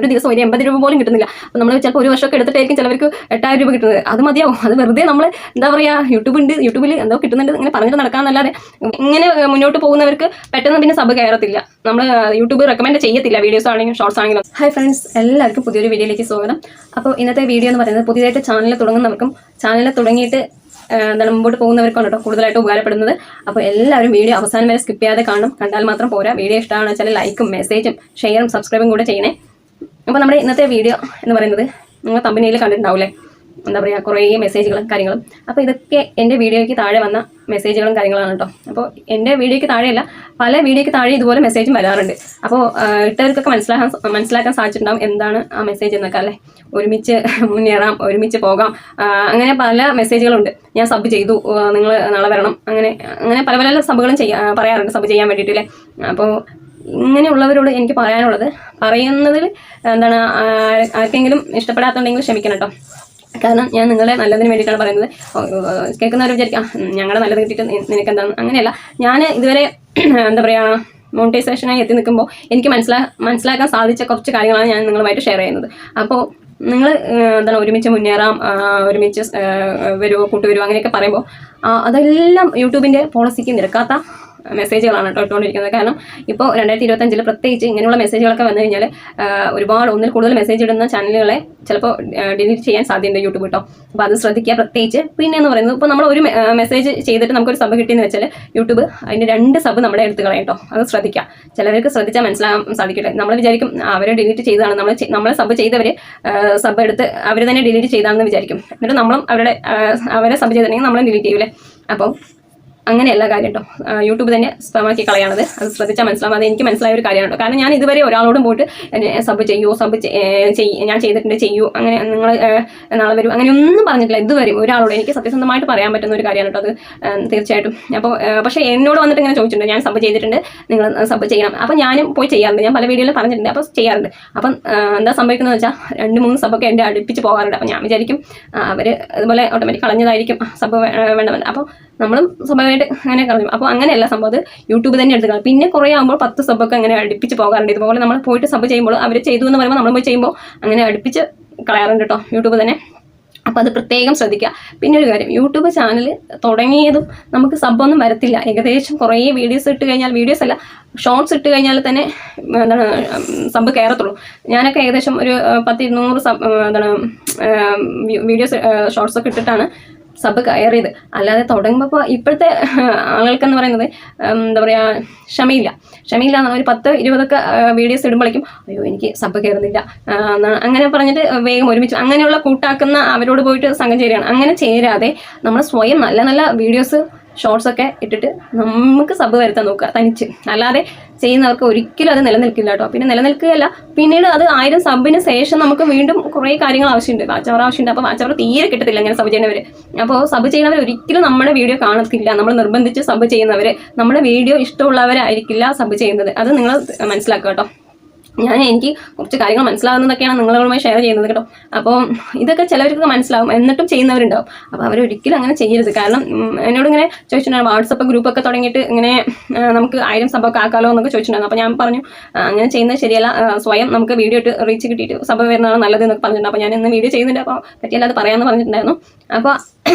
ഒരു ദിവസം ഒരു എൺപത് രൂപ പോലും കിട്ടുന്നില്ല. അപ്പോൾ നമ്മൾ ചിലപ്പോൾ ഒരു വർഷമൊക്കെ എടുത്തിട്ടായിരിക്കും ചിലവർക്ക് എട്ടായിരം രൂപ കിട്ടുന്നത്. അത് മതിയാവും. അത് വെറുതെ നമ്മൾ എന്താ പറയുക യൂട്യൂബ് ഉണ്ട്. യൂട്യൂബിൽ എന്തോ കിട്ടുന്നുണ്ട്. ഇങ്ങനെ പറഞ്ഞിട്ട് നടക്കാന്നല്ലാതെ ഇങ്ങനെ മുന്നോട്ട് പോകുന്നവർക്ക് പെട്ടെന്ന് പിന്നെ സബ് കയറത്തില്ല. നമ്മൾ യൂട്യൂബ് റെക്കമെൻഡ് ചെയ്യത്തില്ല. വീഡിയോസ് ആണെങ്കിലും ഷോർട്സ് ആണെങ്കിലും. ഹായ് ഫ്രണ്ട്സ് എല്ലാവർക്കും പുതിയൊരു വീഡിയോയിലേക്ക് സ്വാഗതം. അപ്പോൾ ഇന്നത്തെ വീഡിയോ എന്ന് പറയുന്നത് പുതിയതായിട്ട് ചാനൽ തുടങ്ങുന്നവർക്കും ചാനൽ തുടങ്ങിയിട്ട് എന്താണ് മുമ്പോട്ട് പോകുന്നവർക്കാണ് കേട്ടോ കൂടുതലായിട്ട് ഉപകാരപ്പെടുന്നത്. അപ്പോൾ എല്ലാവരും വീഡിയോ അവസാനം വരെ സ്കിപ്പ് ചെയ്യാതെ കാണും കണ്ടാൽ മാത്രം പോരാ. വീഡിയോ ഇഷ്ടമാണെന്ന് വെച്ചാൽ ലൈക്കും മെസ്സേജും ഷെയറും സബ്സ്ക്രൈബും കൂടെ ചെയ്യണേ. അപ്പോൾ നമ്മുടെ ഇന്നത്തെ വീഡിയോ എന്ന് പറയുന്നത് നിങ്ങൾ കമ്പനിയിൽ കണ്ടിട്ടുണ്ടാവില്ലേ? എന്താ പറയുക കുറേ മെസ്സേജുകളും കാര്യങ്ങളും. അപ്പോൾ ഇതൊക്കെ എന്റെ വീഡിയോയ്ക്ക് താഴെ വന്ന മെസ്സേജുകളും കാര്യങ്ങളാണ് കേട്ടോ. അപ്പോൾ എന്റെ വീഡിയോയ്ക്ക് താഴെയല്ല പല വീഡിയോയ്ക്ക് താഴെ ഇതുപോലെ മെസ്സേജും വരാറുണ്ട്. അപ്പോൾ ഇട്ടവർക്കൊക്കെ മനസ്സിലാക്കാൻ മനസ്സിലാക്കാൻ സാധിച്ചിട്ടുണ്ടാവും എന്താണ് ആ മെസ്സേജ് എന്നൊക്കെ അല്ലേ? ഒരുമിച്ച് മുന്നേറാം ഒരുമിച്ച് പോകാം. അങ്ങനെ പല മെസ്സേജുകളുണ്ട് ഞാൻ സബ് ചെയ്തു നിങ്ങൾ നാളെ വരണം. അങ്ങനെ അങ്ങനെ പല പല സബുകളും ചെയ്യാ പറയാറുണ്ട് സബ് ചെയ്യാൻ വേണ്ടിയിട്ടില്ലേ അപ്പോൾ ഇങ്ങനെയുള്ളവരോട് എനിക്ക് പറയാനുള്ളത്. പറയുന്നതിൽ എന്താണ് ആർക്കെങ്കിലും ഇഷ്ടപ്പെടാത്തുണ്ടെങ്കിൽ ക്ഷമിക്കണം കേട്ടോ. കാരണം ഞാൻ നിങ്ങളെ നല്ലതിന് വേണ്ടിയിട്ടാണ് പറയുന്നത്. കേൾക്കുന്നവർ വിചാരിക്കാം "ആ, ഞങ്ങളുടെ നല്ലത് കിട്ടിയിട്ട് നിനക്ക് എന്താണ് അങ്ങനെയല്ല. ഞാൻ ഇതുവരെ എന്താ പറയുക മോണിറ്റൈസേഷനായി എത്തി നിൽക്കുമ്പോൾ എനിക്ക് മനസ്സിലാ മനസ്സിലാക്കാൻ സാധിച്ച കുറച്ച് കാര്യങ്ങളാണ് ഞാൻ നിങ്ങളുമായിട്ട് ഷെയർ ചെയ്യുന്നത്. അപ്പോൾ നിങ്ങൾ എന്താണ് ഒരുമിച്ച് മുന്നേറാം ഒരുമിച്ച് വരുമോ കൂട്ടുവരുമോ അങ്ങനെയൊക്കെ പറയുമ്പോൾ അതെല്ലാം യൂട്യൂബിന്റെ പോളിസിക്ക് നിരക്കാത്ത മെസ്സേജുകളാണ് കേട്ടോ ഇട്ടുകൊണ്ടിരിക്കുന്നത്. കാരണം ഇപ്പോൾ രണ്ടായിരത്തി ഇരുപത്തഞ്ചിൽ പ്രത്യേകിച്ച് ഇങ്ങനെയുള്ള മെസ്സേജുകളൊക്കെ വന്നു കഴിഞ്ഞാൽ ഒരുപാട് ഒന്നിൽ കൂടുതൽ മെസ്സേജ് ഇടുന്ന ചാനലുകളെ ചിലപ്പോൾ ഡിലീറ്റ് ചെയ്യാൻ സാധ്യതയുണ്ട് യൂട്യൂബ് കേട്ടോ. അപ്പോൾ അത് ശ്രദ്ധിക്കുക. പ്രത്യേകിച്ച് പിന്നെ എന്ന് പറയുന്നത് ഇപ്പോൾ നമ്മൾ ഒരു മെസ്സേജ് ചെയ്തിട്ട് നമുക്കൊരു സബ് കിട്ടിയെന്ന് വെച്ചാൽ യൂട്യൂബ് അതിന്റെ രണ്ട് സബ് നമ്മുടെ എടുത്ത് കളയും കേട്ടോ. അത് ശ്രദ്ധിക്കുക. ചിലർക്ക് ശ്രദ്ധിച്ചാൽ മനസ്സിലാകാൻ സാധിക്കട്ടെ. നമ്മൾ വിചാരിക്കും "ആ, അവരെ ഡിലീറ്റ് ചെയ്താണ് നമ്മൾ നമ്മളെ സബ് ചെയ്തവർ സബ് എടുത്ത് അവർ തന്നെ ഡിലീറ്റ് ചെയ്താണെന്ന് വിചാരിക്കും. എന്നിട്ട് നമ്മളും അവരുടെ അവരെ സബ് ചെയ്തിട്ടുണ്ടെങ്കിൽ നമ്മളും ഡിലീറ്റ് ചെയ്യൂലേ അപ്പോൾ അങ്ങനെയല്ല കാര്യം കേട്ടോ യൂട്യൂബ് തന്നെ സ്പാമാക്കി കളയാണത്. അത് ശ്രദ്ധിച്ചാൽ മനസ്സിലാവും അത് എനിക്ക് മനസ്സിലായ ഒരു കാര്യമാണ് കാരണം ഞാൻ ഇതുവരെ ഒരാളോടും പോയിട്ട് സബ് ചെയ്യൂ സബ് ഞാൻ ചെയ്തിട്ടുണ്ട് ചെയ്യൂ അങ്ങനെ നിങ്ങൾ നാളെ വരും അങ്ങനെ ഒന്നും പറഞ്ഞിട്ടില്ല. ഇതുവരെ ഒരാളോട് എനിക്ക് സത്യസന്ധമായിട്ട് പറയാൻ പറ്റുന്ന ഒരു കാര്യമാണ് കേട്ടോ അത് തീർച്ചയായിട്ടും. അപ്പോൾ പക്ഷേ എന്നോട് വന്നിട്ട് ഇങ്ങനെ ചോദിച്ചിട്ടുണ്ട്. ഞാൻ സബ് ചെയ്തിട്ടുണ്ട് നിങ്ങൾ സബ് ചെയ്യണം. അപ്പോൾ ഞാനും പോയി ചെയ്യാറുണ്ട്. ഞാൻ പല വീഡിയോയിലും പറഞ്ഞിട്ടുണ്ട്. അപ്പോൾ ചെയ്യാറുണ്ട്. അപ്പം എന്താ സംഭവിക്കുന്നത് വെച്ചാൽ രണ്ട് മൂന്ന് സബൊക്കെ എന്റെ അടുപ്പിച്ച് പോകാറുണ്ട്. അപ്പോൾ ഞാൻ വിചാരിക്കും അവർ അതുപോലെ ഓട്ടോമാറ്റിക് കളഞ്ഞതായിരിക്കും. സബ് വേണ്ട വേണ്ട അപ്പോൾ നമ്മളും സ്വഭാവമായിട്ട് അങ്ങനെ കളഞ്ഞു. അപ്പോൾ അങ്ങനെയല്ല സംഭവം. അത് യൂട്യൂബ് തന്നെ എടുത്ത് കളയും പിന്നെ കുറേ ആകുമ്പോൾ പത്ത് സബൊക്കെ അങ്ങനെ അടുപ്പിച്ച് പോകാറുണ്ട്. ഇതുപോലെ നമ്മൾ പോയിട്ട് സബ് ചെയ്യുമ്പോൾ അവർ ചെയ്തു എന്ന് പറയുമ്പോൾ നമ്മൾ പോയി ചെയ്യുമ്പോൾ അങ്ങനെ അടുപ്പിച്ച് കളയാറുണ്ട് കേട്ടോ യൂട്യൂബ് തന്നെ. അപ്പോൾ അത് പ്രത്യേകം ശ്രദ്ധിക്കുക. പിന്നെ ഒരു കാര്യം യൂട്യൂബ് ചാനൽ തുടങ്ങിയതും നമുക്ക് സബ്ബൊന്നും വരത്തില്ല. ഏകദേശം കുറേ വീഡിയോസ് ഇട്ട് കഴിഞ്ഞാൽ വീഡിയോസ് അല്ല ഷോർട്സ് ഇട്ട് കഴിഞ്ഞാൽ തന്നെ എന്താണ് സബ് കയറത്തുള്ളൂ ഞാനൊക്കെ ഏകദേശം ഒരു പത്തിരുന്നൂറ് സബ് എന്താണ് വീഡിയോസ് ഷോർട്സ് ഒക്കെ ഇട്ടിട്ടാണ് സബ് കയറിയത്. അല്ലാതെ തുടങ്ങുമ്പോൾ ഇപ്പോഴത്തെ ആളുകൾക്കെന്ന് പറയുന്നത് എന്താ പറയുക ക്ഷമയില്ല. ക്ഷമയില്ല എന്നാൽ ഒരു പത്ത് ഇരുപതൊക്കെ വീഡിയോസ് ഇടുമ്പോഴേക്കും അയ്യോ എനിക്ക് സബ് കയറുന്നില്ല. അങ്ങനെ പറഞ്ഞിട്ട് വേഗം ഒരുമിച്ച് അങ്ങനെയുള്ള കൂട്ടാക്കുന്ന അവരോട് പോയിട്ട് സംഘം ചേരുകയാണ്. അങ്ങനെ ചേരാതെ നമ്മൾ സ്വയം നല്ല നല്ല വീഡിയോസ് ഷോർട്സ് ഒക്കെ ഇട്ടിട്ട് നമുക്ക് സബ് വരുത്താൻ നോക്കുക തനിച്ച്. അല്ലാതെ ചെയ്യുന്നവർക്ക് ഒരിക്കലും അത് നിലനിൽക്കില്ല കേട്ടോ. പിന്നെ നിലനിൽക്കുകയല്ല പിന്നീട് അത് ആയിരം സബിന് ശേഷം നമുക്ക് വീണ്ടും കുറേ കാര്യങ്ങൾ ആവശ്യമുണ്ട്. വാച്ച് അവർ ആവശ്യമുണ്ട് അപ്പോൾ വാച്ച് അവർ തീരെ കിട്ടത്തില്ല ഇങ്ങനെ സബ് ചെയ്യുന്നവർ അപ്പോൾ സബ് ചെയ്യുന്നവർ ഒരിക്കലും നമ്മുടെ വീഡിയോ കാണത്തില്ല. നമ്മൾ നിർബന്ധിച്ച് സബ് ചെയ്യുന്നവർ നമ്മുടെ വീഡിയോ ഇഷ്ടമുള്ളവരായിരിക്കില്ല സബ് ചെയ്യുന്നത്. അത് നിങ്ങൾ മനസ്സിലാക്കുക കേട്ടോ. ഞാൻ എനിക്ക് കുറച്ച് കാര്യങ്ങൾ മനസ്സിലാകുന്നതൊക്കെയാണ് നിങ്ങളുമായി ഷെയർ ചെയ്യുന്നത് കേട്ടോ. അപ്പോൾ ഇതൊക്കെ ചിലവർക്ക് മനസ്സിലാവും. എന്നിട്ടും ചെയ്യുന്നവരുണ്ടാവും. അപ്പോൾ അവരൊരിക്കലും അങ്ങനെ ചെയ്യരുത്. കാരണം എന്നോട് ഇങ്ങനെ ചോദിച്ചിട്ടുണ്ടായിരുന്നു വാട്സപ്പ് ഗ്രൂപ്പൊക്കെ തുടങ്ങിയിട്ട് ഇങ്ങനെ നമുക്ക് ആയിരം സബൊക്കെ ആക്കാലോ എന്നൊക്കെ ചോദിച്ചിട്ടുണ്ടായിരുന്നു. അപ്പോൾ ഞാൻ പറഞ്ഞു അങ്ങനെ ചെയ്യുന്നത് ശരിയല്ല. സ്വയം നമുക്ക് വീഡിയോ ഇട്ട് റീച്ച് കിട്ടിയിട്ട് സഭ വരുന്നതാണ് നല്ലത് എന്നൊക്കെ പറഞ്ഞിട്ടുണ്ട്. അപ്പോൾ ഞാൻ ഇന്ന് വീഡിയോ ചെയ്യുന്നുണ്ട്. അപ്പോൾ പറ്റിയല്ലാതെ പറയാമെന്ന് പറഞ്ഞിട്ടുണ്ടായിരുന്നു. അപ്പോൾ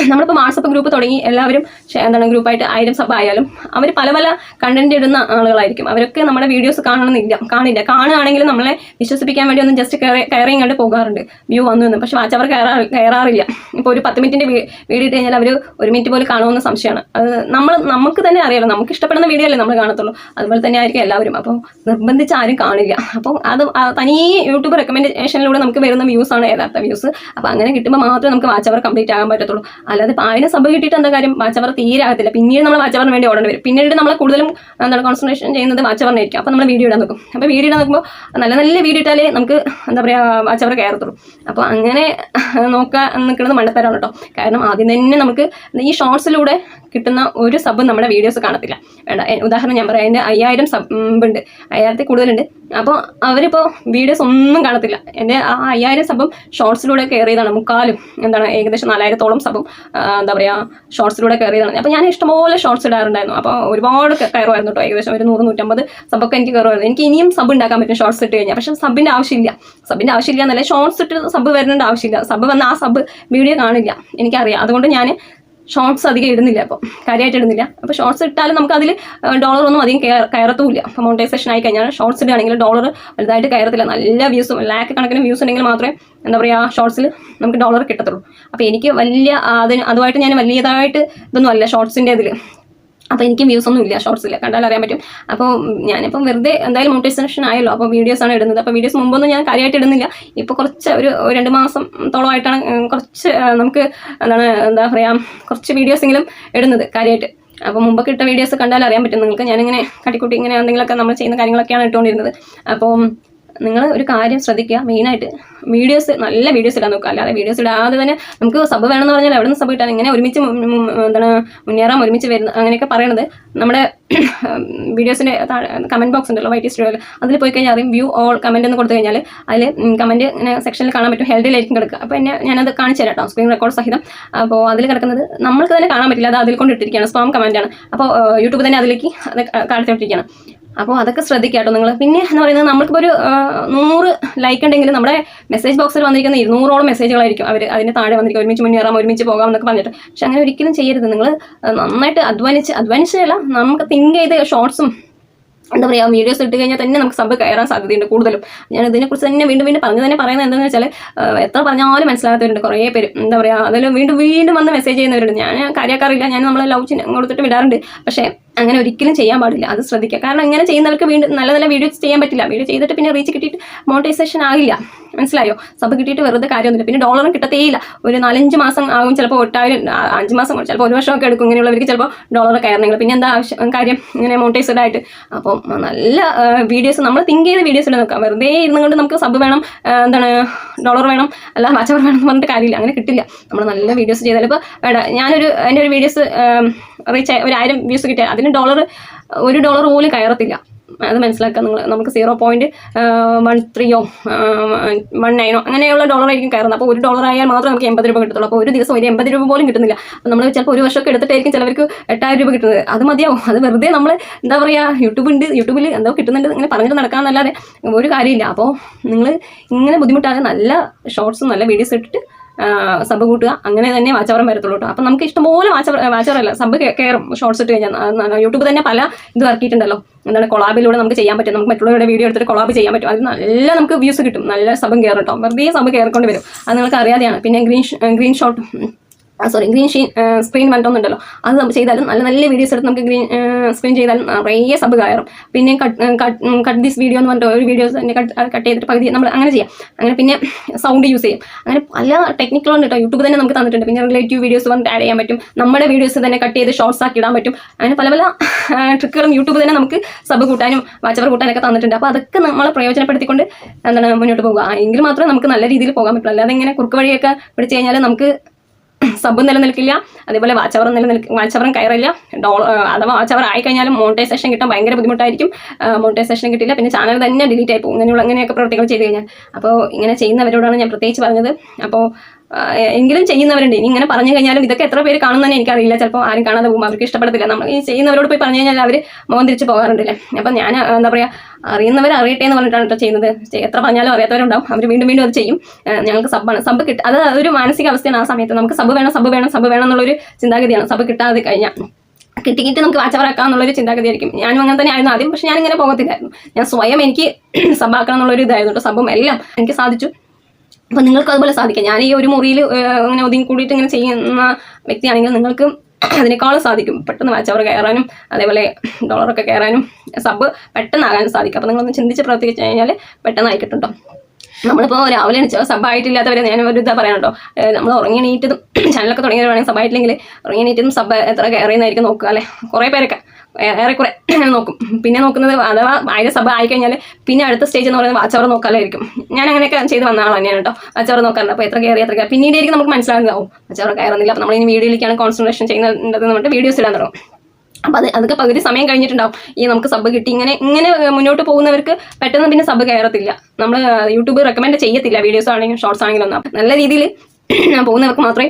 നമ്മളിപ്പോൾ വാട്സപ്പ് ഗ്രൂപ്പ് തുടങ്ങി എല്ലാവരും എന്താണ് ഗ്രൂപ്പായിട്ട് ആയിരം സബ് ആയാലും അവർ പല പല കണ്ടന്റ് ഇടുന്ന ആളുകളായിരിക്കും. അവരൊക്കെ നമ്മുടെ വീഡിയോസ് കാണണമെന്നില്ല കാണില്ല. കാണുകയാണെങ്കിൽ നമ്മളെ വിശ്വസിപ്പിക്കാൻ വേണ്ടി ഒന്ന് ജസ്റ്റ് കയറി ഇങ്ങോട്ട് പോകാറുണ്ട്. വ്യൂ വന്നു എന്ന്. പക്ഷെ വാച്ച് അവർ കയറാ കയറാറില്ല. ഇപ്പോൾ ഒരു പത്ത് മിനിറ്റിന്റെ വീഡിയോ ഇട്ട് കഴിഞ്ഞാൽ അവർ ഒരു മിനിറ്റ് പോലും കാണുമെന്ന് സംശയമാണ്. അത് നമ്മൾ നമുക്ക് തന്നെ അറിയാലോ. നമുക്ക് ഇഷ്ടപ്പെടുന്ന വീഡിയോ അല്ലേ നമ്മൾ കാണത്തുള്ളൂ. അതുപോലെ തന്നെ ആയിരിക്കും എല്ലാവരും. അപ്പോൾ നിർബന്ധിച്ച് ആരും കാണില്ല. അപ്പോൾ അത് തനിയെ യൂട്യൂബ് റെക്കമെൻഡേഷനിലൂടെ നമുക്ക് വരുന്ന വ്യൂസാണ് യഥാർത്ഥ വ്യൂസ് അപ്പോൾ അങ്ങനെ കിട്ടുമ്പോൾ മാത്രമേ നമുക്ക് വാച്ച് അവർ കംപ്ലീറ്റ് ആകാൻ പറ്റത്തുള്ളൂ. അല്ലാതെ സബ് കിട്ടിയിട്ട് എന്താ കാര്യം? വാച്ചവർ തീരെ ആകത്തില്ല. പിന്നീട് നമ്മൾ വാച്ചവറിന് വേണ്ടി ഓടേണ്ടി വരും. പിന്നീട് നമ്മൾ കൂടുതലും എന്താണ് കോൺസെൻട്രേഷൻ ചെയ്യുന്നത് വാച്ചവറിനായിരിക്കും. അപ്പോൾ നമ്മൾ വീഡിയോ ഇടാൻ നോക്കും. അപ്പോൾ വീഡിയോ ഇടാൻ നോക്കുമ്പോൾ നല്ല നല്ല വീഡിയോ ഇട്ടാലേ നമുക്ക് എന്താ പറയുക വാച്ചവർ കയറത്തുള്ളൂ. അപ്പോൾ അങ്ങനെ നോക്കാൻ നിൽക്കുന്നത് മണ്ടത്തരാണ് കേട്ടോ. കാരണം ആദ്യം തന്നെ നമുക്ക് ഈ ഷോർട്സിലൂടെ കിട്ടുന്ന ഒരു സബ് നമ്മുടെ വീഡിയോസ് കാണത്തില്ല. വേണ്ട ഉദാഹരണം ഞാൻ പറയാം. എന്റെ അയ്യായിരം സബ് ഉണ്ട്. അയ്യായിരത്തിൽ കൂടുതലുണ്ട്. അപ്പോൾ അവരിപ്പോൾ വീഡിയോസ് ഒന്നും കാണത്തില്ല. എന്റെ ആ അയ്യായിരം സബും ഷോർട്സിലൂടെ കയറിയതാണ്. മുക്കാലും എന്താണ് ഏകദേശം നാലായിരത്തോളം സബും. എന്താ പറയുക ഷോർട്സിലൂടെ കയറിയതാണ്. അപ്പോൾ ഞാൻ ഇഷ്ടംപോലെ ഷോർട്സ് ഇടാറുണ്ടായിരുന്നു. അപ്പോൾ ഒരുപാട് കയറുമായിരുന്നു കേട്ടോ ഏകദേശം ഒരു നൂറ് നൂറ്റമ്പത് സബൊക്കെ എനിക്ക് കയറുമായിരുന്നു. എനിക്ക് ഇനിയും സബ് ഉണ്ടാക്കാൻ പറ്റും ഷോർട്സ് ഇട്ട് കഴിഞ്ഞാൽ പക്ഷേ സബിന്റെ ആവശ്യമില്ല. സബിന്റെ ആവശ്യമില്ല എന്നല്ല ഷോർട്സ് ഇട്ട് സബ് വരേണ്ട ആവശ്യമില്ല. സബ് വന്ന ആ സബ് വീഡിയോ കാണില്ല എനിക്കറിയാം. അതുകൊണ്ട് ഞാൻ ഷോർട്സ് അധികം ഇടുന്നില്ല അപ്പോൾ കാര്യമായിട്ട് ഇടുന്നില്ല. അപ്പോൾ ഷോർട്സ് ഇട്ടാലും നമുക്ക് അതിൽ ഡോളർ ഒന്നും അധികം കയറ കയറത്തുമില്ല അപ്പോൾ മോണിറ്റൈസേഷൻ ആയി കഴിഞ്ഞാൽ ഷോർട്സ് ഇടുകയാണെങ്കിൽ ഡോളർ വലുതായിട്ട് കയറത്തില്ല. നല്ല വ്യൂസും ലാക്ക് കണക്കിന് വ്യൂസ് ഉണ്ടെങ്കിൽ മാത്രമേ എന്താ പറയുക ഷോർട്സിൽ നമുക്ക് ഡോളർ കിട്ടത്തുള്ളൂ. അപ്പോൾ എനിക്ക് വലിയ അതിന് അതുമായിട്ട് ഞാൻ വലിയതായിട്ട് ഇതൊന്നും അല്ല ഷോർട്സിന്റെ ഇതിൽ അപ്പോൾ എനിക്ക് വ്യൂസ് ഒന്നും ഇല്ല ഷോർട്സിൽ കണ്ടാൽ അറിയാൻ പറ്റും. അപ്പോൾ ഞാനിപ്പം വെറുതെ എന്തായാലും മോട്ടിവേഷൻ ആയല്ലോ. അപ്പോൾ വീഡിയോസ് ആണ് ഇടുന്നത്. അപ്പോൾ വീഡിയോസ് മുമ്പൊന്നും ഞാൻ കാര്യമായിട്ട് ഇടുന്നില്ല. ഇപ്പോൾ കുറച്ച് ഒരു രണ്ട് മാസത്തോളമായിട്ടാണ് കുറച്ച് നമുക്ക് എന്താണ് എന്താ പറയുക കുറച്ച് വീഡിയോസെങ്കിലും ഇടുന്നത് കാര്യമായിട്ട്. അപ്പോൾ മുമ്പൊക്കെ ഇട്ട വീഡിയോസ് കണ്ടാൽ അറിയാൻ പറ്റും. നിങ്ങൾക്ക് ഞാനിങ്ങനെ കട്ടിക്കുട്ടി ഇങ്ങനെ എന്തെങ്കിലുമൊക്കെ നമ്മൾ ചെയ്യുന്ന കാര്യങ്ങളൊക്കെയാണ് ഇട്ടുകൊണ്ടിരുന്നത്. അപ്പോൾ നിങ്ങൾ ഒരു കാര്യം ശ്രദ്ധിക്കുക. മെയിനായിട്ട് വീഡിയോസ് നല്ല വീഡിയോസ് ഇടാൻ നോക്കുക. അല്ലാതെ വീഡിയോസ് ഇടാതെ തന്നെ നമുക്ക് സബ് വേണമെന്ന് പറഞ്ഞാൽ എവിടെ നിന്ന് സബ് കിട്ടാൻ ഇങ്ങനെ ഒരുമിച്ച് എന്താണ് മുന്നേറാം ഒരുമിച്ച് വരുന്ന അങ്ങനെയൊക്കെ പറയണത്. നമ്മുടെ വീഡിയോസിന്റെ കമന്റ് ബോക്സ് ഉണ്ടല്ലോ വൈറ്റ് സ്റ്റുഡിയോയിൽ അതിൽ പോയി കഴിഞ്ഞാൽ അറിയും വ്യൂ ഓൾ കമന്റ് എന്ന് കൊടുത്തു കഴിഞ്ഞാൽ അതിൽ കമന്റ് ഇങ്ങനെ സെക്ഷനിൽ കാണാൻ പറ്റും. ഹെൽഡിലായിരിക്കും കിടക്കുക. അപ്പോൾ എന്നെ ഞാനത് കാണിച്ചു തരാം സ്ക്രീൻ റെക്കോർഡ് സഹിതം. അപ്പോൾ അതിൽ കിടക്കുന്നത് നമ്മൾക്ക് തന്നെ കാണാൻ പറ്റില്ല. അത് അതിൽ കൊണ്ട് ഇട്ടിരിക്കുകയാണ് സ്പാം കമന്റാണ് അപ്പോൾ യൂട്യൂബ് തന്നെ അതിലേക്ക് അത് കാണിച്ചിട്ടിരിക്കുകയാണ് അപ്പോൾ അതൊക്കെ ശ്രദ്ധിക്കാട്ടോ നിങ്ങൾ പിന്നെ എന്ന് പറയുന്നത് നമ്മൾക്കിപ്പോൾ ഒരു നൂറ് ലൈക്ക് ഉണ്ടെങ്കിൽ നമ്മുടെ മെസ്സേജ് ബോക്സിൽ വന്നിരിക്കുന്ന ഇരുന്നൂറോളം മെസ്സേജുകളായിരിക്കും അവർ അതിന് താഴെ വന്നിരിക്കും. ഒരുമിച്ച് മുന്നേറാം ഒരുമിച്ച് പോകാം എന്നൊക്കെ പറഞ്ഞിട്ട്. പക്ഷെ അങ്ങനെ ഒരിക്കലും ചെയ്യരുത്. നിങ്ങൾ നന്നായിട്ട് അധ്വാനിച്ച് അധ്വാനിച്ചതല്ല നമുക്ക് തിങ്ക് ചെയ്ത് ഷോർട്സും എന്താ പറയുക വീഡിയോസ് ഇട്ട് കഴിഞ്ഞാൽ തന്നെ നമുക്ക് സബ് കയറാൻ സാധ്യതയുണ്ട് കൂടുതലും. ഞാൻ ഇതിനെക്കുറിച്ച് തന്നെ വീണ്ടും വീണ്ടും പറഞ്ഞു തന്നെ പറയുന്നത് എന്താണെന്ന് വെച്ചാൽ എത്ര പറഞ്ഞാലും മനസ്സിലാകാത്തവരുണ്ട് കുറേ പേര്. എന്താ പറയുക അതിൽ വീണ്ടും വീണ്ടും വന്ന് മെസ്സേജ് ചെയ്യുന്നവരുണ്ട്. ഞാൻ കാര്യക്കാറില്ല ഞാൻ നമ്മളെ ലവ് ചിഹ്നം കൊടുത്തിട്ട് വിടാറുണ്ട്. പക്ഷേ അങ്ങനെ ഒരിക്കലും ചെയ്യാൻ പാടില്ല. അത് ശ്രദ്ധിക്കുക. കാരണം ഇങ്ങനെ ചെയ്യുന്നവർക്ക് വീണ്ടും നല്ല നല്ല വീഡിയോസ് ചെയ്യാൻ പറ്റില്ല. വീഡിയോ ചെയ്തിട്ട് പിന്നെ റീച്ച് കിട്ടിയിട്ട് മോണിറ്റൈസേഷൻ ആകില്ല. മനസ്സിലായോ? സബ് കിട്ടിയിട്ട് വെറുതെ കാര്യമൊന്നുമില്ല. പിന്നെ ഡോളറും കിട്ടത്തേയില്ല. ഒരു നാലഞ്ച് മാസം ആകും ചിലപ്പോൾ ഒട്ടായിരം അഞ്ച് മാസം ചിലപ്പോൾ ഒരു വർഷമൊക്കെ എടുക്കും ഇങ്ങനെയുള്ളവർക്ക് ചിലപ്പോൾ ഡോളർ കയറണമെങ്കിൽ പിന്നെ എന്താ ആവശ്യം കാര്യം ഇങ്ങനെ മോണിറ്റൈസ്ഡ് ആയിട്ട് അപ്പോൾ നല്ല വീഡിയോസ് നമ്മൾ തിങ്ക് ചെയ്ത വീഡിയോസ് നോക്കാം. വെറുതെ ഇരുന്നുകൊണ്ട് നമുക്ക് സബ് വേണം എന്താണ് ഡോളർ വേണം അല്ല വാച്ചവർ വേണം എന്ന് പറഞ്ഞിട്ട് കാര്യമില്ല. അങ്ങനെ കിട്ടില്ല. നമ്മൾ നല്ല വീഡിയോസ് ചെയ്താൽ ഇപ്പോൾ വേണ്ട ഞാനൊരു എന്റെ ഒരു വീഡിയോസ് റീച്ച് ഒരു ആയിരം വ്യൂസ് കിട്ടിയാൽ അതിന് ഡോളർ ഒരു ഡോളർ പോലും കയറത്തില്ല. അത് മനസ്സിലാക്കുക നിങ്ങൾ നമുക്ക് സീറോ പോയിന്റ് വൺ ത്രീയോ വൺ നയനോ അങ്ങനെയുള്ള ഡോളർ ആയിരിക്കും കയറുന്നത്. അപ്പോൾ ഒരു ഡോളർ ആയാൽ മാത്രമേ നമുക്ക് എൺപത് രൂപ കിട്ടത്തുള്ളൂ. അപ്പോൾ ഒരു ദിവസം ഒരു എൺപത് രൂപ പോലും കിട്ടുന്നില്ല. അപ്പോൾ നമ്മൾ ചിലപ്പോൾ ഒരു വർഷമൊക്കെ എടുത്തിട്ടായിരിക്കും ചിലവർക്ക് എട്ടായിരം രൂപ കിട്ടുന്നത്. അത് മതിയാവും. അത് വെറുതെ നമ്മൾ എന്താ പറയുക യൂട്യൂബ് ഉണ്ട്. യൂട്യൂബിൽ എന്തോ കിട്ടുന്നുണ്ട്. ഇങ്ങനെ പറഞ്ഞിട്ട് നടക്കാമെന്നല്ലാതെ ഒരു കാര്യമില്ല. അപ്പോൾ നിങ്ങൾ ഇങ്ങനെ ബുദ്ധിമുട്ടാതെ നല്ല ഷോർട്സും നല്ല വീഡിയോസ് ഇട്ടിട്ട് സബ് കൂട്ടുക. അങ്ങനെ തന്നെ വാച്ചവറം വരത്തുള്ളൂ അപ്പം നമുക്ക് ഇഷ്ടംപോലെ വാച്ചവർ വാച്ചവറല്ല സബ് കയറും ഷോർട്സ് ഇട്ട് കഴിഞ്ഞാൽ യൂട്യൂബ് തന്നെ പല ഇത് ഇറക്കിയിട്ടുണ്ടല്ലോ. എന്താണ് കൊളാബിലൂടെ നമുക്ക് ചെയ്യാൻ പറ്റും. നമുക്ക് മറ്റുള്ളവരുടെ വീഡിയോ എടുത്തിട്ട് കൊളാബ് ചെയ്യാൻ പറ്റും. അത് നല്ല നമുക്ക് വ്യൂസ് കിട്ടും. നല്ല സബും കയറും കേട്ടോ. വെറുതെ സബ് കയറിക്കൊണ്ട് വരും. അത് നിങ്ങൾക്ക് അറിയാതെയാണ്. പിന്നെ green green shot sorry green sheen screen വന്നിട്ടുണ്ടല്ലോ അത് നമ്മൾ ചെയ്താലും നല്ല നല്ല വീഡിയോസ് എടുത്ത് നമുക്ക് ഗ്രീൻ സ്ക്രീൻ ചെയ്താലും നിറയെ സബ് കയറും. പിന്നെ കട്ട് ദിസ് വീഡിയോ എന്ന് പറഞ്ഞിട്ട് ഒരു വീഡിയോസ് തന്നെ കട്ട് ചെയ്തിട്ട് പകുതി നമ്മൾ അങ്ങനെ ചെയ്യാം. അങ്ങനെ പിന്നെ സൗണ്ട് യൂസ് ചെയ്യും. അങ്ങനെ പല ടെക്നിക്കുകളുണ്ട് കേട്ടോ. യൂട്യൂബ് തന്നെ നമുക്ക് തന്നിട്ടുണ്ട്. പിന്നെ റിലേറ്റീവ് വീഡിയോസ് വന്നിട്ട് ആഡ് ചെയ്യാൻ പറ്റും. നമ്മുടെ വീഡിയോസ് തന്നെ കട്ട് ചെയ്ത് ഷോർട്സ് ആക്കി ഇടാൻ പറ്റും. അങ്ങനെ പല പല ട്രിക്കുകളും യൂട്യൂബ് തന്നെ നമുക്ക് സബ് കൂട്ടാനും വാച്ചവർ കൂട്ടാനൊക്കെ തന്നിട്ടുണ്ട്. അപ്പോൾ അതൊക്കെ നമ്മളെ പ്രയോജനപ്പെടുത്തിക്കൊണ്ട് എന്താണ് മുന്നോട്ട് പോകുക. എങ്കിൽ മാത്രമേ നമുക്ക് നല്ല രീതിയിൽ പോകാൻ പറ്റുള്ളൂ. അല്ലാതെ ഇങ്ങനെ കുറുക്ക് വഴിയൊക്കെ പിടിച്ചു കഴിഞ്ഞാൽ നമുക്ക് സബ് നിലനിൽക്കില്ല അതേപോലെ വാച്ചവർ നിലനിൽക്ക വാച്ചവറും കയറില്ല ഡോളർ അഥവാ വാച്ചവർ ആയി കഴിഞ്ഞാലും മോണിറ്റൈസേഷൻ കിട്ടാൻ ഭയങ്കര ബുദ്ധിമുട്ടായിരിക്കും. മോണിറ്റൈസേഷൻ കിട്ടില്ല പിന്നെ ചാനൽ തന്നെ ഡിലീറ്റ് ആയി പോകും. ഇങ്ങനെയുള്ള അങ്ങനെയൊക്കെ പ്രവർത്തികൾ ചെയ്ത് കഴിഞ്ഞാൽ. അപ്പോൾ ഇങ്ങനെ ചെയ്യുന്നവരോടാണ് ഞാൻ പ്രത്യേകിച്ച് പറഞ്ഞത്. അപ്പോൾ എങ്കിലും ചെയ്യുന്നവരുണ്ട്. ഇനി ഇങ്ങനെ പറഞ്ഞു കഴിഞ്ഞാലും ഇതൊക്കെ എത്ര പേര് കാണുന്നതന്നെ എനിക്കറിയില്ല. ചിലപ്പോൾ ആരും കാണാതെ പോകും അവർക്ക് ഇഷ്ടപ്പെടത്തില്ല. നമ്മൾ ഈ ചെയ്യുന്നവരോട് പോയി പറഞ്ഞു കഴിഞ്ഞാൽ അവർ മോൻ തിരിച്ച് പോകാറുണ്ടല്ലേ? അപ്പം ഞാൻ എന്താ പറയുക അറിയുന്നവർ അറിയട്ടെ എന്ന് പറഞ്ഞിട്ടാണ് കേട്ടോ ചെയ്യുന്നത്. എത്ര പറഞ്ഞാലും അറിയാത്തവരുണ്ടാവും. അവർ വീണ്ടും വീണ്ടും അത് ചെയ്യും. ഞങ്ങൾക്ക് സബ്ബാണ്. സബ് കിട്ടും അത് ഒരു മാനസിക അവസ്ഥയാണ് ആ സമയത്ത്. നമുക്ക് സബ് വേണം സബ് വേണം സബ് വേണം എന്നുള്ളൊരു ചിന്താഗതിയാണ്. സബ് കിട്ടാതെ കഴിഞ്ഞാൽ കിട്ടിയിട്ട് നമുക്ക് വാച്ചവറാക്കാം എന്നുള്ളൊരു ചിന്താഗതിയായിരിക്കും. ഞാനും അങ്ങനെ തന്നെ ആയിരുന്നു ആദ്യം. പക്ഷെ ഞാനിങ്ങനെ പോകത്തില്ലായിരുന്നു. ഞാൻ സ്വയം എനിക്ക് സബാക്കണം എന്നുള്ളൊരു ഇതായിരുന്നു കേട്ടോ. സബും എല്ലാം എനിക്ക് സാധിച്ചു. അപ്പോൾ നിങ്ങൾക്ക് അതുപോലെ സാധിക്കാം. ഞാൻ ഈ ഒരു മുറിയിൽ ഇങ്ങനെ ഒതുങ്ങി കൂടിയിട്ട് ഇങ്ങനെ ചെയ്യുന്ന വ്യക്തിയാണെങ്കിൽ നിങ്ങൾക്ക് അതിനേക്കാളും സാധിക്കും. പെട്ടെന്ന് വാച്ചവർ കയറാനും അതേപോലെ ഡോളറൊക്കെ കയറാനും സബ് പെട്ടെന്നാകാനും സാധിക്കും. അപ്പോൾ നിങ്ങളൊന്ന് ചിന്തിച്ച് പ്രവർത്തിച്ച് കഴിഞ്ഞാൽ പെട്ടെന്നായിക്കിട്ടുണ്ടോ കിട്ടും കേട്ടോ നമ്മളിപ്പോൾ രാവിലെ എണീച്ചോ സബായിട്ടില്ലാത്തവരെ ഞാൻ ഒരു ഇതാ പറയാനുണ്ടോ നമ്മൾ ഉറങ്ങി എണീറ്റതും ചാനലൊക്കെ തുടങ്ങിയവരാണെങ്കിൽ സബായിട്ടില്ലെങ്കിൽ ഉറങ്ങി എണീറ്റതും സബ് എത്ര കയറിയെന്നായിരിക്കും നോക്കുക അല്ലേ? കുറേ പേരൊക്കെ ഏറെക്കുറെ നോക്കും. പിന്നെ നോക്കുന്നത് അഥവാ അതിന്റെ സഭ ആയിക്കഴിഞ്ഞാൽ പിന്നെ അടുത്ത സ്റ്റേജ് എന്ന് പറയുന്നത് വാച്ചവർ നോക്കാലായിരിക്കും. ഞാൻ അങ്ങനെയൊക്കെ ചെയ്ത് വന്ന ആൾ തന്നെയാണ് കേട്ടോ. വാച്ചവർ നോക്കാറുണ്ട്. അപ്പോൾ എത്ര കയറി എത്ര കയറി. പിന്നീടായിരിക്കും നമുക്ക് മനസ്സിലാകുന്നതാവും വാച്ചവർ കയറുന്നില്ല. അപ്പോൾ നമ്മൾ ഇനി വീഡിയോയിലേക്കാണ് കോൺസെൻട്രേഷൻ ചെയ്യുന്നുണ്ടെന്ന് പറഞ്ഞിട്ട് വീഡിയോസ് ഇടാൻ തുടങ്ങും. അപ്പോൾ അത് അതൊക്കെ പകുതി സമയം കഴിഞ്ഞിട്ടുണ്ടാവും. ഈ നമുക്ക് സബ് കിട്ടി ഇങ്ങനെ ഇങ്ങനെ മുന്നോട്ട് പോകുന്നവർക്ക് പെട്ടെന്ന് പിന്നെ സബ് കയറത്തില്ല. നമ്മൾ യൂട്യൂബ് റെക്കമെൻഡ് ചെയ്യത്തില്ല. വീഡിയോസ് ആണെങ്കിലും ഷോർട്സ് ആണെങ്കിലും ഒന്നും. നല്ല രീതിയിൽ പോകുന്നവർക്ക് മാത്രമേ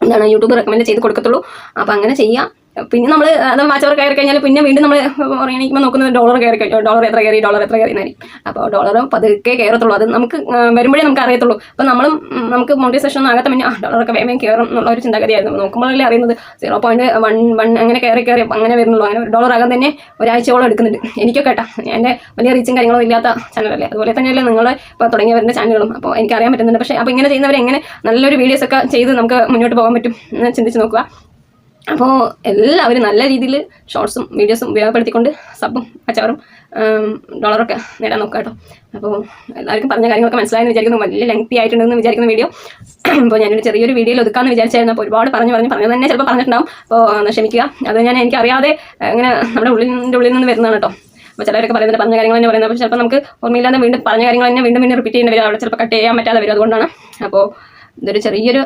എന്താണ് യൂട്യൂബ് റെക്കമെൻഡ് ചെയ്ത് കൊടുക്കത്തുള്ളൂ. അപ്പോൾ അങ്ങനെ ചെയ്യാം. പിന്നെ നമ്മൾ അത് മാച്ചവർ കയറി കഴിഞ്ഞാൽ പിന്നെ വീണ്ടും നമ്മൾ പറയുമ്പോൾ നോക്കുന്നത് ഡോളർ കയറി ഡോളർ എത്ര കയറി ഡോളർ എത്ര കയറി എന്നായിരിക്കും. അപ്പോൾ ഡോളർ പതുക്കെ കയറത്തുള്ളൂ. അത് നമുക്ക് വരുമ്പോഴേ നമുക്ക് അറിയത്തുള്ളൂ. അപ്പോൾ നമ്മളും നമുക്ക് നമുക്ക് സെഷൻ ഒന്നും ആകാത്ത പിന്നെ ഡോളറൊക്കെ വേഗം കയറും എന്നുള്ള ഒരു ചിന്താഗതിയായിരുന്നു. നോക്കുമ്പോഴല്ലേ അറിയുന്നത് സീറോ പോയിന്റ് വൺ വൺ അങ്ങനെ കയറി കയറി അങ്ങനെ വരുന്നുള്ളൂ. അങ്ങനെ ഡോളർ ആകാൻ തന്നെ ഒരാഴ്ചയോളം എടുക്കുന്നുണ്ട്. എനിക്കൊക്കെ കേട്ടാ എന്റെ വലിയ റീച്ചും കാര്യങ്ങളും ഇല്ലാത്ത ചാനലല്ലേ അതുപോലെ തന്നെയല്ലേ നിങ്ങൾ ഇപ്പോൾ തുടങ്ങിയവരുടെ ചാനലുകളും അപ്പോൾ എനിക്കറിയാൻ പറ്റുന്നുണ്ട്. പക്ഷേ അപ്പോൾ ഇങ്ങനെ ചെയ്യുന്നവരെങ്ങനെ നല്ലൊരു വീഡിയോസൊക്കെ ചെയ്ത് നമുക്ക് മുന്നോട്ട് പോകാൻ പറ്റും എന്ന് ചിന്തിച്ച് നോക്കുക. അപ്പോൾ എല്ലാവരും നല്ല രീതിയിൽ ഷോർട്സും വീഡിയോസും ഉപയോഗപ്പെടുത്തിക്കൊണ്ട് സബും അച്ചാറും ഡോളറൊക്കെ നേടാൻ നോക്കുക കേട്ടോ. അപ്പോൾ എല്ലാവർക്കും പറഞ്ഞ കാര്യങ്ങളൊക്കെ മനസ്സിലായെന്ന് വിചാരിക്കുന്നു. വലിയ ലെങ്തി ആയിട്ടുണ്ടെന്ന് വിചാരിക്കുന്ന വീഡിയോ അപ്പോൾ ഞാനൊരു ചെറിയൊരു വീഡിയോയിൽ ഒതുക്കാമെന്ന് വിചാരിച്ചായിരുന്നു. അപ്പോൾ ഒരുപാട് പറഞ്ഞു പറഞ്ഞു പറഞ്ഞു തന്നെ ചിലപ്പോൾ പറഞ്ഞിട്ടുണ്ടാവും. അപ്പോൾ ക്ഷമിക്കുക. അത് ഞാൻ എനിക്കറിയാതെ ഇങ്ങനെ നമ്മുടെ ഉള്ളിന്റെ ഉള്ളിൽ നിന്ന് വരുന്നതാണ് കേട്ടോ. അപ്പോൾ ചിലവരൊക്കെ പറയുന്നത് പറഞ്ഞ കാര്യങ്ങൾ തന്നെ പറയുന്നത്. അപ്പോൾ ചിലപ്പോൾ നമുക്ക് ഓർമ്മയില്ലാതെ വീണ്ടും പറഞ്ഞ കാര്യങ്ങൾ തന്നെ വീണ്ടും വീണ്ടും റിപ്പീറ്റ് ചെയ്യേണ്ടി വരും. അവിടെ ചിലപ്പോൾ കട്ട് ചെയ്യാൻ പറ്റാതെ വരും. അതുകൊണ്ടാണ്. അപ്പോൾ ഇതൊരു ചെറിയൊരു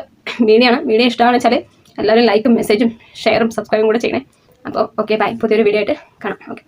വീഡിയോ ആണ്. വീഡിയോ ഇഷ്ടമാണെന്ന് വെച്ചാൽ എല്ലാവരും ലൈക്കും മെസ്സേജും ഷെയറും സബ്സ്ക്രൈബും കൂടെ ചെയ്യണേ. അപ്പോൾ ഓക്കെ ബൈ പുതിയൊരു വീഡിയോ ആയിട്ട് കാണാം. ഓക്കെ